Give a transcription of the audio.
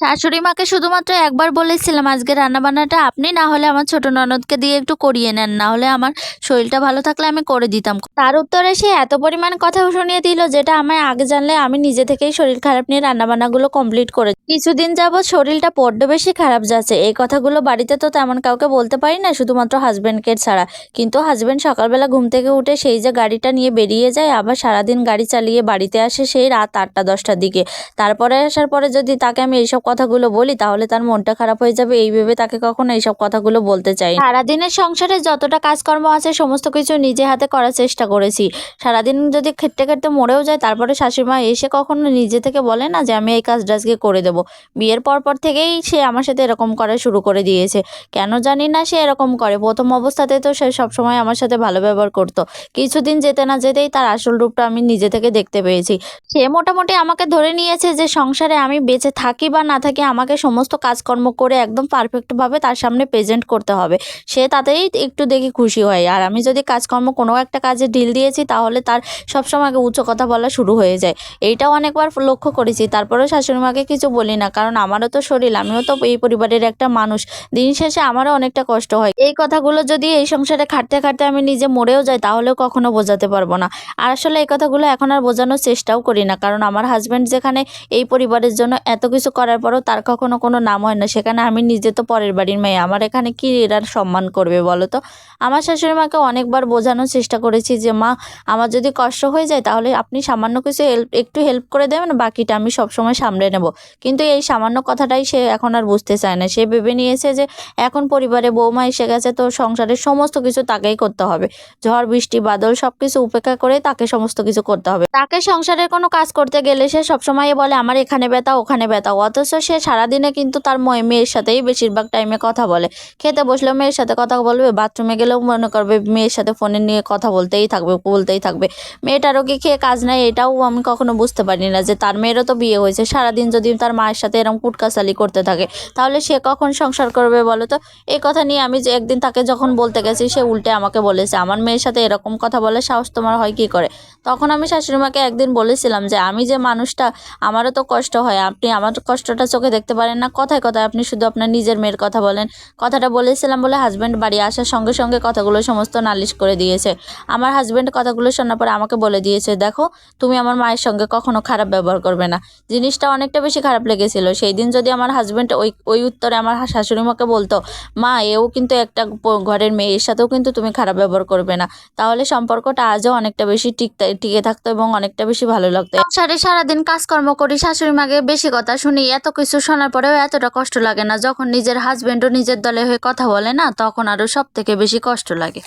শাশুড়ি মাকে শুধুমাত্র একবার বলেছিলাম, আজকে রান্নাবান্নাটা আপনি, না হলে আমার ছোট ননদকে দিয়ে একটু করিয়ে নেন, না হলে আমার শরীরটা ভালো থাকলে আমি করে দিতাম। তার উত্তরে সে এত পরিমাণ কথা শুনিয়ে দিল যেটা আমায় আগে জানলে আমি নিজে থেকেই শরীর খারাপ নিয়ে রান্নাবান্নাগুলো কমপ্লিট করে কিছুদিন যাবৎ শরীরটা বড্ড বেশি খারাপ যাচ্ছে। এই কথাগুলো বাড়িতে তো তেমন কাউকে বলতে পারি না, শুধুমাত্র হাজব্যান্ডকে ছাড়া। কিন্তু হাজব্যান্ড সকালবেলা ঘুম থেকে উঠে সেই যে গাড়িটা নিয়ে বেরিয়ে যায়, আবার সারাদিন গাড়ি চালিয়ে বাড়িতে আসে সেই রাত আটটা, দশটার দিকে। তারপরে আসার পরে যদি তাকে আমি এইসব কথাগুলো বলি, তাহলে তার মনটা খারাপ হয়ে যাবে। এই ভেবে তাকে কখনো এইসব কথাগুলো বলতে চাই সারাদিনের সংসারে যতটা কাজকর্ম আছে, সমস্ত কিছু নিজে হাতে করার চেষ্টা করেছি। সারাদিন যদি খেটে খেটে মরেও যায়, তারপরে শাশুড়িমা এসে কখনো নিজে থেকে বলে না যে, আমি এই কাজটা আজকে করে দেবো। বিয়ের পর পর থেকেই সে আমার সাথে এরকম করা শুরু করে দিয়েছে। কেন জানি না সে এরকম করে। প্রথম অবস্থাতে তো সে সবসময় আমার সাথে ভালো ব্যবহার করতো। কিছুদিন যেতে না যেতেই তার আসল রূপটা আমি নিজে থেকে দেখতে পেয়েছি। সে মোটামুটি আমাকে ধরে নিয়েছে যে, সংসারে আমি বেঁচে থাকি বা না থাকি আমাকে সমস্ত কাজকর্ম করে একদম পারফেক্টভাবে তার সামনে প্রেজেন্ট করতে হবে। সে তাতেই একটু দেখি খুশি হয়। আর আমি যদি কাজকর্ম কোনো একটা কাজে ঢিল দিয়েছি, তাহলে তার সবসময় উচ্চ কথা বলা শুরু হয়ে যায়। এইটাও অনেকবার লক্ষ্য করেছি। তারপরেও শাশুড়ি মাকে কিছু বলি না, কারণ আমারও তো শরীর, আমিও তো এই পরিবারের একটা মানুষ। দিন শেষে আমারও অনেকটা কষ্ট হয়। এই কথাগুলো যদি এই সংসারে খাটতে খাটতে আমি নিজে মরেও যাই, তাহলেও কখনো বোঝাতে পারব না। আর আসলে এই কথাগুলো এখন আর বোঝানোর চেষ্টাও করি না, কারণ আমার হাজব্যান্ড যেখানে এই পরিবারের জন্য এত কিছু করার পরও তার কখনো কোনো নাম হয় না। সেখানে আমি নিজে তো পরের বাড়ির মেয়ে। আমার এখানে কি এরা সম্মান করবে বলো তো? আমার শাশুড়ি মাকে অনেকবার বোঝানোর চেষ্টা করেছি যে, মা, আমার যদি কষ্ট হয়ে যায় তাহলে আপনি সামান্য কিছু হেল্প একটু হেল্প করে দেবেন, বাকিটা আমি সবসময় সামলে নেব। কিন্তু এই সামান্য কথাটাই সে এখন আর বুঝতে চায় না। সে ভেবে নিয়েছে যে, এখন পরিবারে বৌমা এসে গেছে তো সংসারের সমস্ত কিছু তাকেই করতে হবে। ঝড়, বৃষ্টি, বাদল সব কিছু উপেক্ষা করে তাকে সমস্ত কিছু করতে হবে। তাকে সংসারের কোনো কাজ করতে গেলে সে সবসময় বলে, আমার এখানে ব্যথা, ওখানে ব্যথা। অথচ সে সারাদিনে কিন্তু তার ময়ে- মেয়ের সাথেই বেশিরভাগ টাইমে কথা বলে। খেতে বসলেও মেয়ের সাথে কথা বলবে বাথরুমে গেলেও মনে করবে মেয়ের সাথে ফোনে নিয়ে কথা বলতেই থাকবে বলতেই থাকবে। মেয়েটারও কি খেয়ে কাজ নাই এটাও আমি কখনো বুঝতে পারি না যে তার মেয়েরও তো বিয়ে হয়েছে। সারাদিন যদি তার মায়ের সাথে এরকম কুটকাসালি করতে থাকে, তাহলে সে কখন সংসার করবে বলো তো? এই কথা নিয়ে আমি যে একদিন তাকে যখন বলতে গেছি, সে উল্টে আমাকে বলেছে, আমার মেয়ের সাথে এরকম কথা বলে সাহস তোমার হয় কি করে? তখন আমি শাশুড়িমাকে একদিন বলেছিলাম যে, আমি যে মানুষটা, আমারও তো কষ্ট হয়, আপনি আমার কষ্টটা চোখে দেখতে পারেন না, কথায় কথায় আপনি শুধু আপনার নিজের মেয়ের কথা বলেন। কথাটা বলেছিলাম বলে হাজব্যান্ড বাড়ি আসার সঙ্গে সঙ্গে কথাগুলো সমস্ত নালিশ করে দিয়েছে। আমার হাজব্যান্ড কথাগুলো শোনার পরে আমাকে বলে দিয়েছে, দেখো, তুমি আমার মায়ের সঙ্গে কখনো খারাপ ব্যবহার করবে না। জিনিসটা অনেকটা বেশি খারাপ লেগেছিল। সেই দিন যদি আমার হাজব্যান্ড ওই ওই উত্তরে আমার শাশুড়ি মাকে বলতো, মা, এও কিন্তু একটা ঘরের মেয়ে এর সাথেও কিন্তু তুমি খারাপ ব্যবহার করবে না। তাহলে সম্পর্কটা আজও অনেকটা বেশি টিকতে, টিকে থাকতো এবং অনেকটা বেশি ভালো লাগতো। সংসারে সারাদিন কাজকর্ম করি, শাশুড়ি মাকে বেশি কথা শুনি, এত কিছু শোনার পরেও এতটা কষ্ট লাগে না। যখন নিজের হাজব্যান্ডও নিজের দলে হয়ে কথা বলে না, তখন আরও সব থেকে বেশি কষ্ট লাগে।